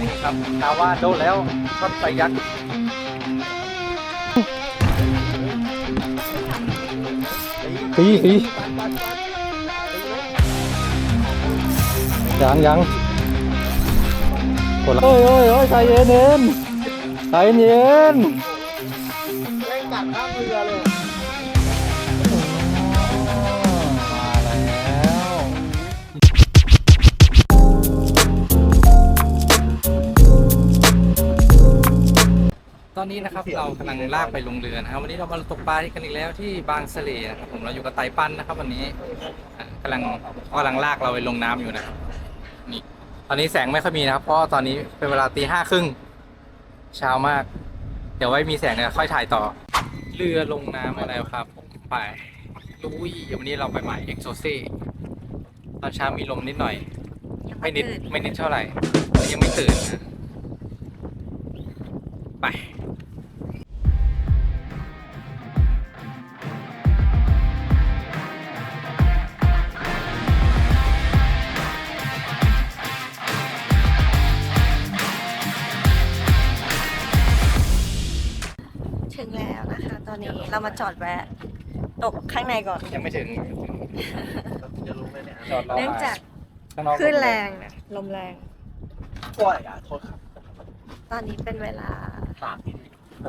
นี่ครับตาว่าโดนแล้วช็อตไฟยักษ์ปีปียังยังกดละเฮ้ยเฮ้ยเฮ้ยใจเย็นเย็นใจเย็นเล่นกัดข้ามเรือเลย อนนี้นะครับเรากำลังลากไปลงเรือนะครับ วันนี้เรามาตกปลากันอีกแล้วที่บางสะเลนะครับผมเราอยู่กับไต่ปันนะครับ วันนี้อะกำลังกำลังลากเราไปลงน้ำอยู่นะครับนี่ตอนนี้แสงไม่ค่อยมีนะครับ เพราะตอนนี้เป็นเวลาตีห้าครึ่งเช้ามาก เดี๋ยวไว้มีแสงเนี่ยค่อยถ่ายต่อ เรือลงน้ำมาแล้วครับผมไปลุยวันนี้เราไปใหม่เอ็กโซเซตอนเช้ามีลมนิดหน่อย ไม่นิดไม่นิดเท่าไหร่แต่ยังไม่ตื่นนะ จอดแวะ ตกข้างในก่อน ยังไม่ถึงจะลงไปเนี่ยจอดรอเนื่องจากข้างนอกคลื่นแรงนะลมแรง ปล่อยอะโทษครับตอนนี้เป็นเวลาตามพี่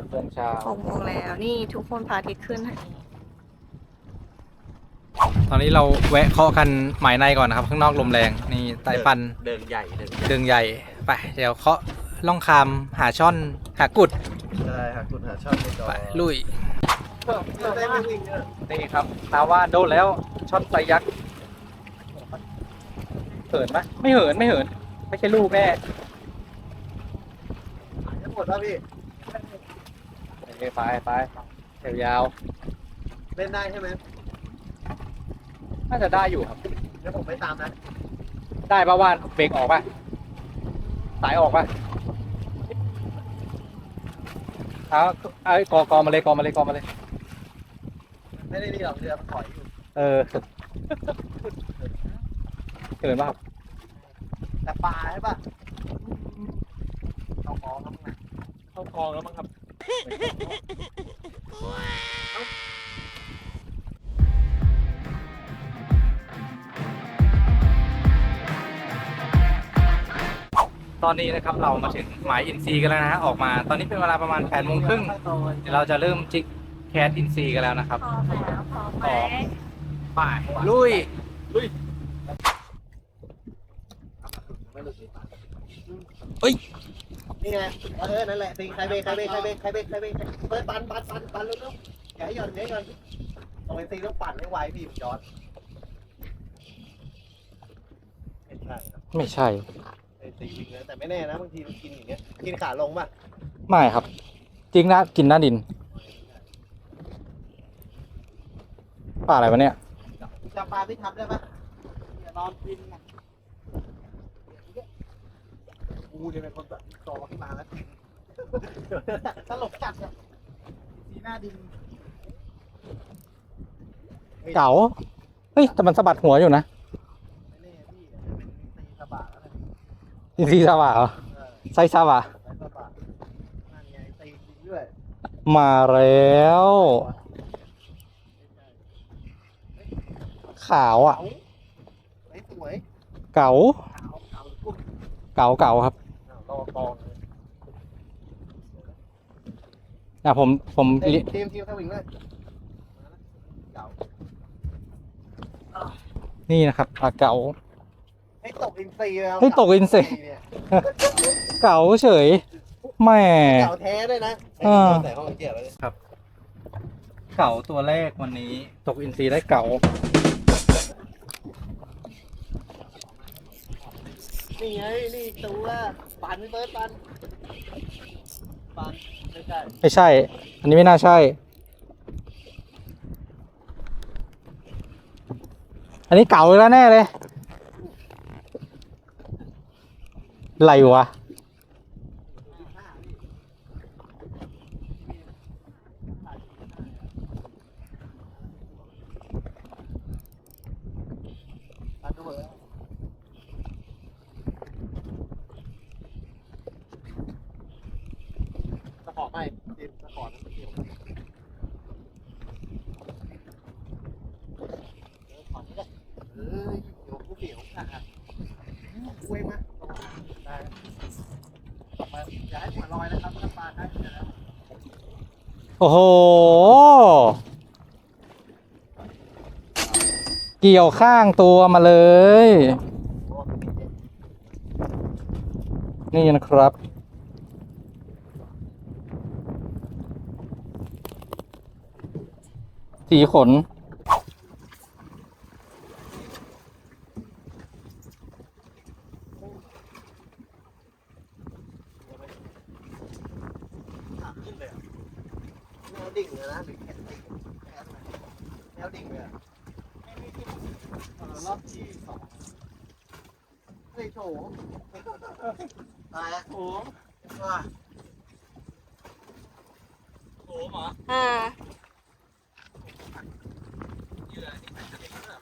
เพื่อนเช้าหกโมงแล้ว นี่ทุกคนพระอาทิตย์ขึ้นทางนี้ตอนนี้เราแวะเคาะกันหมายในก่อนนะครับ ข้างนอกลมแรงนี่ไต่ปันเดินใหญ่เดินดึงใหญ่ไปเดี๋ยวเคาะล่องคามหาช่อนหากุดใช่ค่ะคุณหาชอบในจอไปลุย นี่ยนี่ครับตาว่าโดนแล้วช็อตไฟยักษ์เหินไหมไม่เหินไม่เหิน ไม่ใช่ลูกแน่หมดแล้วพี่ไปไปไปยาวเล่นได้ใช่ไหมน่าจะได้อยู่ครับเดี๋ยวผมไปตามนะได้ปะว่านเบรกออกปะสายออกปะเอาเอากอกอมาเลยกอมาเลยกอมาเลย ไม่ได้ดีหรอกเรือมันถอยอยู่เออเกินป่ะครับแต่ปลาใช่ป่ะเอามองแล้วมั้งนะเข้ากองแล้วมั้งครับตอนนี้นะครับเรามาถึงหมายอินซีกันแล้วนะฮะออกมา ตอนนี้เป็นเวลาประมาณ8ปดโมงครึ่งเดี๋ยวเราจะเริ่มจิกแคสอินซีกันแล้วนะครับ พร้อมแล้วพร้อมไหมไปลุยไม่หลุดนี่เอ้ย นี่ไงเออนั่นแหละตีใครเบรกใครเบรกใครเบรกใครเบรกใครเบรกเฮ้ยปันปันปันปันเร็วๆอย่าให้หย่อนอย่าให้หย่อนตรงไอ้ตีต้องปั่นให้ไวพี่มันย้อนไม่ใช่ครับไม่ใช่ ไอ้ตีวิ่งเลยแต่ไม่แน่นะบางทีมันกินอย่างเงี้ยกินขาลงป่ะ ไม่ครับ จริงนะกินหน้าดิน ปลาอะไรวะเนี่ยจับปลาที่ทับได้ปะอย่านอนกินนะกูเนี่ยเป็นคนแบบต่อขึ้นมาแล้วตลกจัดอะสีหน้าดินเก๋าเฮ้ยแต่มันสะบัดหัวอยู่นะไม่แน่พี่อาจจะเป็นตีสะบะแล้วนะอินซีซาบะเหรอเออไซซาบะสายสะบะนั่นไงตีจริงด้วยมาแล้ว ขาวอะ ไอ้สวยเก๋าขาวขาวกุ้งเก๋าเก๋าครับอ้าวรอกองเลยอะผมผมเอ้ยลิทีมทีมสวิงเลยเก่านี่นะครับปลาเก๋า ให้ตกอินซีย์แล้วให้ตกอินทรีเนี่ยเก๋าเฉยแหม่ เก่าแท้ด้วยนะอ่าแต่ห้องเกียร์แล้วเนี่ยเก๋าตัวแรกวันนี้ ตกอินทรีได้เก๋า นี่ไงนี่ตัวปันเบิร์ดปันปันไม่ใช่ไม่ใช่ อันนี้ไม่น่าใช่ อันนี้เก่าแล้วแน่เลยไรวะ ปันก็เบิร์ด ไปเดี๋ยวตะขอนเกี่ยวเออถอนนี่แหละเอ้ยเดี๋ คุยมาได้ต่อไปอย่าให้หัวลอยนะครับน้ำปลาได้แล้วโอ้โห เกี่ยวข้างตัวมาเลย นี่นะครับ สีขน ขาขึ้นเลยอะแนว ดิ่งเลยนะหรือแขนดิ่งแขนไหนแนวดิ่งเลยอะเออรอบที่สองเฮ้ยโถตายอะโถว่าโอ้หมออ่าโอ้โหเกี่ยวอะไรเปล่าปะเปล่า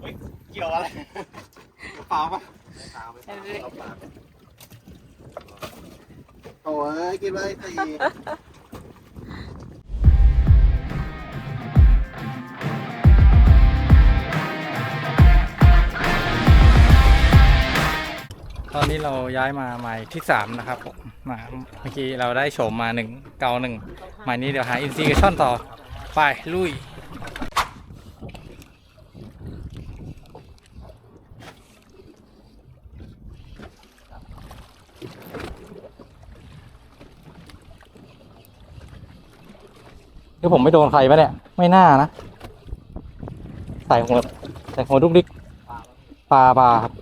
ไม่ เปล่าเอาเปล่าโอ้ยกินไปสี่ตอนนี้เราย้ายมาใหมายที่สามนะครับผมมาเมื่อกี้เราได้โฉมมาหนึ่งเกาหนึ่งหมายนี้เดี๋ยวหาอินซีกับช่อนต่อ ไปลุย คือผมไม่โดนใครปะเนี่ย ไม่น่านะ ใส่หัวใส่หัวดุกดิกปลาปลาครับ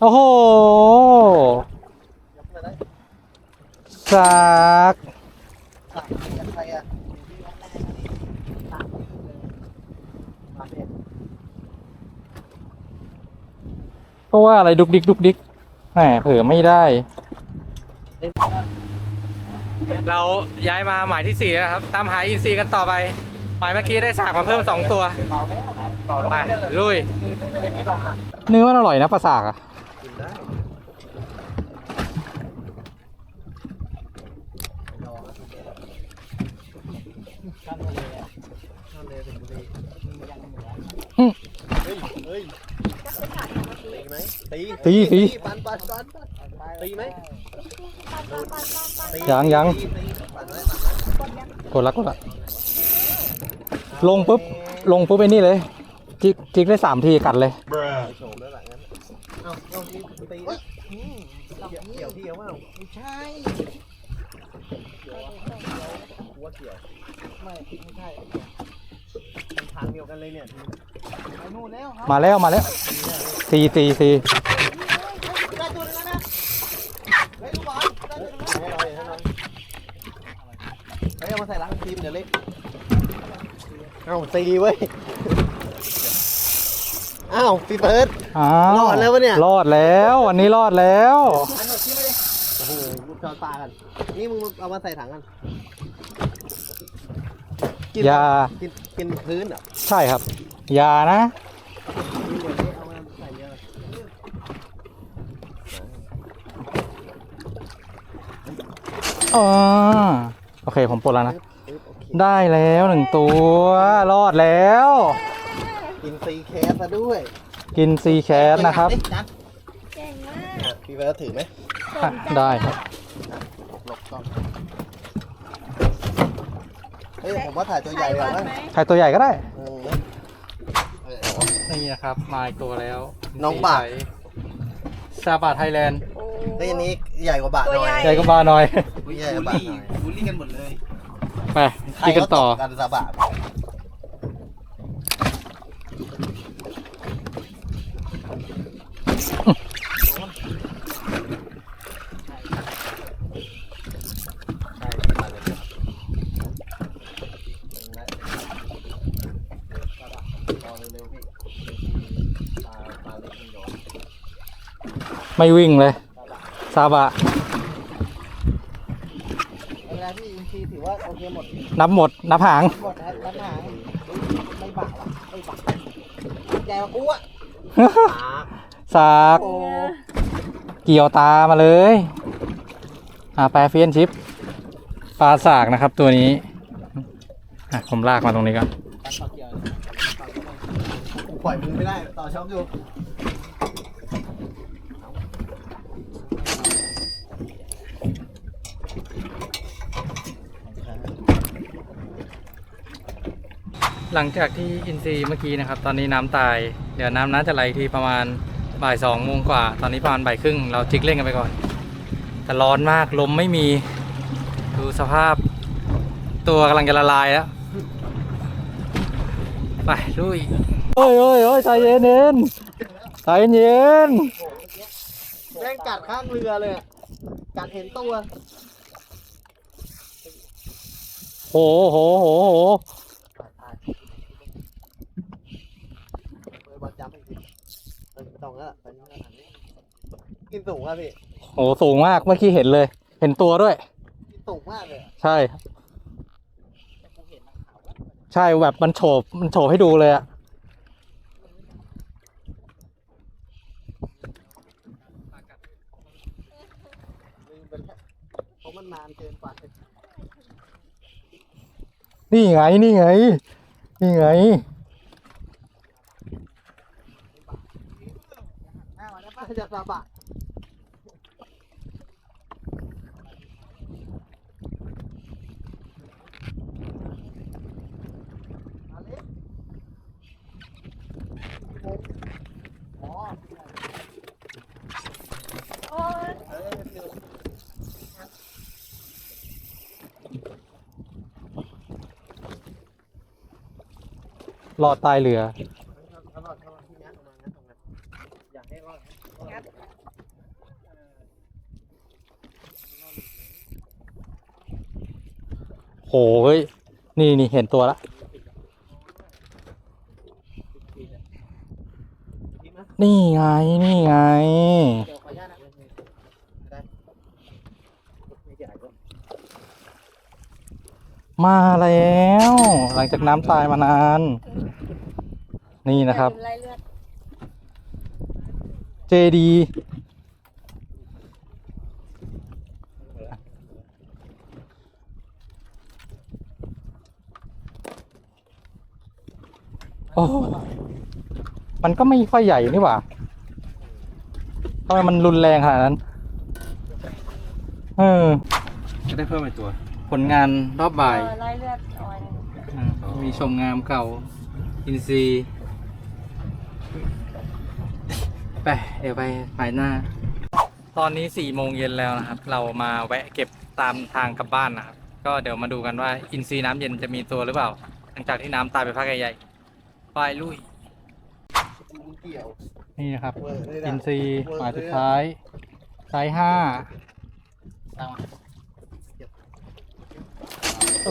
โอ้โหสักเพราะว่าอะไรดุกดิกดุกดิกแหมเผื่อไม่ได้ เราย้ายมาหมายที่สี่แล้วครับตามหาอินซีกันต่อไปหมายเมื่อกี้ได้สากมาเพิ่มสองตัวไปลุยเนื้อมันอร่อยนะปลาสากอะกินได้ลองนะข้ามทะเลอะข้ามทะเลถึงบุรีเฮ้ยเฮ้ยตีไหมตีตีตีปันปันปันปันตีไหมตี ยังยังกดละกดละลงปุ๊บ ลงปุ๊บไอ้นี่เลย จิกจิกได้สามทีกัดเลยมแล้วหลังนั้นเอาเอ้านี่ตีเกี่ยวเกี่ยวพี่เอาว่าไม่ใช่เกี่ยวหัวเกี่ยวไม่ไม่ใช่ทางเดียวกันเลยเนี่ยไปนู่นแล้วครับมาแล้วมาแล้วตีตีตี ได้ตัวนึงแล้วนะเฮ้ยลูกบอลได้ตัวนึงแล้วให้หน่อยให้หน่อยเฮ้ยเอา มาใส่ล้างทีมเดี๋ยวเล็กเอ้าตีเว้ยอ้าวพี่เฟิร์ส อ้าวรอดแล้วปะเนี่ย รอดแล้ววันนี้รอดแล้วอันนี้ที่ไม่ได้โอ้โหลูกจอปลากัน นี่มึงเอามาใส่ถังกัน กินอย่ากินกินพื้นเหรอใช่ครับอย่านะ กินอย่างนี้เอามาใส่เยอะอ๋อ โอเคผมปลดแล้วนะปึ๊บโอเคได้แล้วหนึ่งตัว รอดแล้ว กินซีแคสซะด้วยกินซีแคสนะครับเก่งมากอะพี่เฟิร์สถือไหมอะได้ครับ หลบก่อนเฮ้ยผมว่าถ่ายตัวใหญ่กว่ามั้งใครตัวใหญ่ก็ได้เออเออ นี่นะครับ มาอีกตัวแล้วน้องบาท ซาบาไทยแลนด์โอ้ เฮ้ยอันนี้ใหญ่กว่าบาทหน่อยใหญ่ก็บาหน่อย ใหญ่กว่าบาทหน่อย บูลลี่กันหมดเลยไปกินกันต่อกันสะบาทเร็วๆพี่ปลาปลาเล็กมันย้อนไม่วิ่งเลย ซาบะ เวลาพี่ อินทีถือว่าโอเคหมดนับหมด นับหาง หมดนะครับน้ำหางไม่บาว่ะไม่บาใหญ่กว่ากูอะสากโอ้เกี่ยวตามาเลยอ่าแปรเฟียนชิปปลาสากนะครับตัวนี้อะผมลากมาตรงนี้ก่อนกูปล่อยมือไม่ได้ต่อช็อคอยู่ หลังจากที่อินซีย์เมื่อกี้นะครับ ตอนนี้น้ำตาย เดี๋ยวน้ำน่าจะไหลทีประมาณบ่ายสองโมงกว่า ตอนนี้ประมาณบ่ายครึ่ง เราจิกเล่นกันไปก่อน แต่ร้อนมาก ลมไม่มี ดูสภาพ ตัวกำลังจะละลายแล้ว ไปลุยโอ้ยโอ้ยโอ้ยใจเย็นเย็นใจเย็นแม่งกัดข้างเรือเลยอะกัดเห็นตัว โหโหโหโห เปิดบอลจำอีกทีเออ ตรงแล้วล่ะไปนี่ขนาดนี้กินสูงอะพี่โหสูงมากเมื่อกี้เห็นเลย เห็นตัวด้วย กินสูงมากเลยอะใช่ใช่แบบมันโฉบมันโฉบให้ดูเลยอะลืมไปแล้วเพราะมันนานเกินไปนี่ไงนี่ไง นี่ไง น้ามาได้ปะสาบะเอาเลยอ๋อโอ้ยเออเดี๋ยวรอดใต้เรือ ตลอดตลอดที่นี้ประมาณนั้นตรงนั้นอยากให้รอดนะ โหเฮ้ย นี่นี่เห็นตัวละทีมนะนี่ไง นี่ไงเดี๋ยวขออนุญาตนะได้ไม่ใหญ่ด้วยมาแล้ว หลังจากน้ำตายมานาน นี่นะครับอย่าลืมไล่เลือดเจดี โอ้มันก็ไม่ค่อยใหญ่นี่หว่าทำไมมันรุนแรงขนาดนั้น เออ จะได้เพิ่มอีกตัว ผลงานรอบบ่ายเออไล่เลือดเอาไว้อ่ามีชมงามเก่า อินซีย์ไปเดี๋ยวไปไปหน้า ตอนนี้สี่โมงเย็นแล้วนะครับ เรามาแวะเก็บตามทางกลับบ้านนะครับ ก็เดี๋ยวมาดูกันว่าอินซีย์น้ำเย็นจะมีตัวหรือเปล่า หลังจากที่น้ำตายไปพักใหญ่ๆไปลุย เกี่ยว นี่นะครับเวอร์เลยนะอินซีย์หมายสุดท้าย ไซส์ห้าเอามาเอ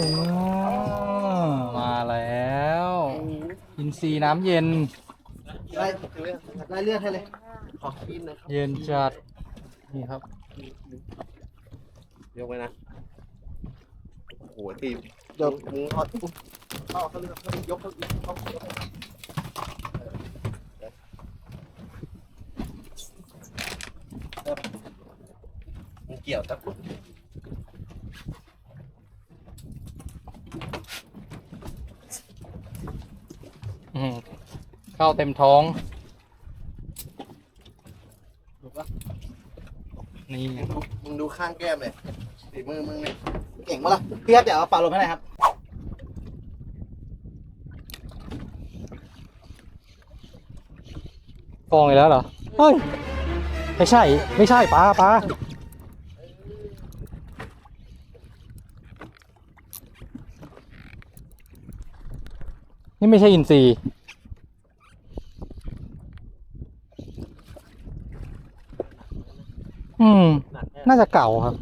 อมาแล้ว อินซีย์น้ำเย็น ไล่ไล่เลือดให้เลย ขอกินนะครับเย็นจัด นี่ครับ ยกไว้นะโอ้โหทีมเดี๋ยวมึงเอา เอาเขาเลือกเขายกเขาอีกเขายกมึงเกี่ยวต่ปุ๊บอืมเข้าเต็มท้อง ถูกปะนี่ มึงดูข้างแก้มเลยฝีมือมึงเนี่ยเก่งปะล่ะพี่ครับเดี๋ยวเอาปลาลงให้หน่อยครับ กองอีกแล้วเหรอ เฮ้ย ไม่ใช่ ไม่ใช่ปลาปลานี่ไม่ใช่อินทรีย์อืม น่าจะเก่าครับ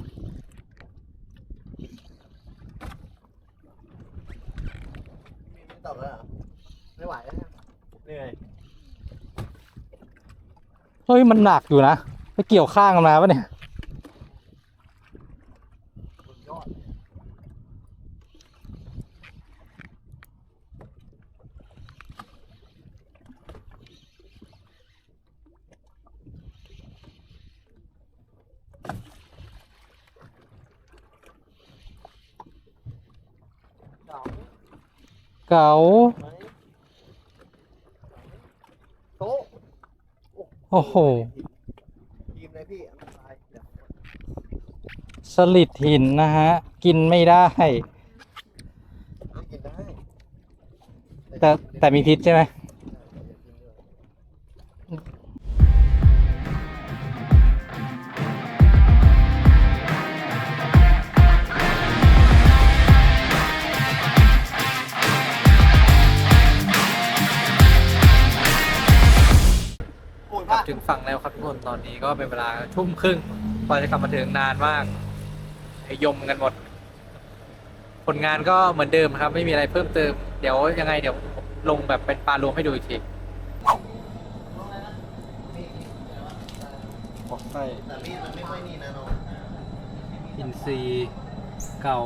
เฮ้ย มันหนักอยู่นะไปเกี่ยวข้างกันมาปะเนี่ยเก๋า โอ้โหทีมเลยพี่อันตรายเดี๋ยวสลิดหินนะฮะ กินไม่ได้เอากินได้แต่แต่มีพิษใช่ไหม ตอนนี้ก็เป็นเวลาทุ่มครึ่งกว่าจะกลับมาถึงนานมากไอยมกันหมด ผลงานก็เหมือนเดิมครับ ไม่มีอะไรเพิ่มเติม เดี๋ยวยังไงเดี๋ยวลงแบบเป็นปลารวมให้ดูอีกทีออกไส้แต่มีดมันไม่ค่อยนี่นะน้องอินซีเก่า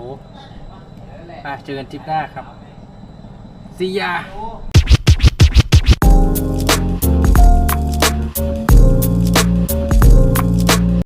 อะเจอกันทริปหน้าครับซียาโอ้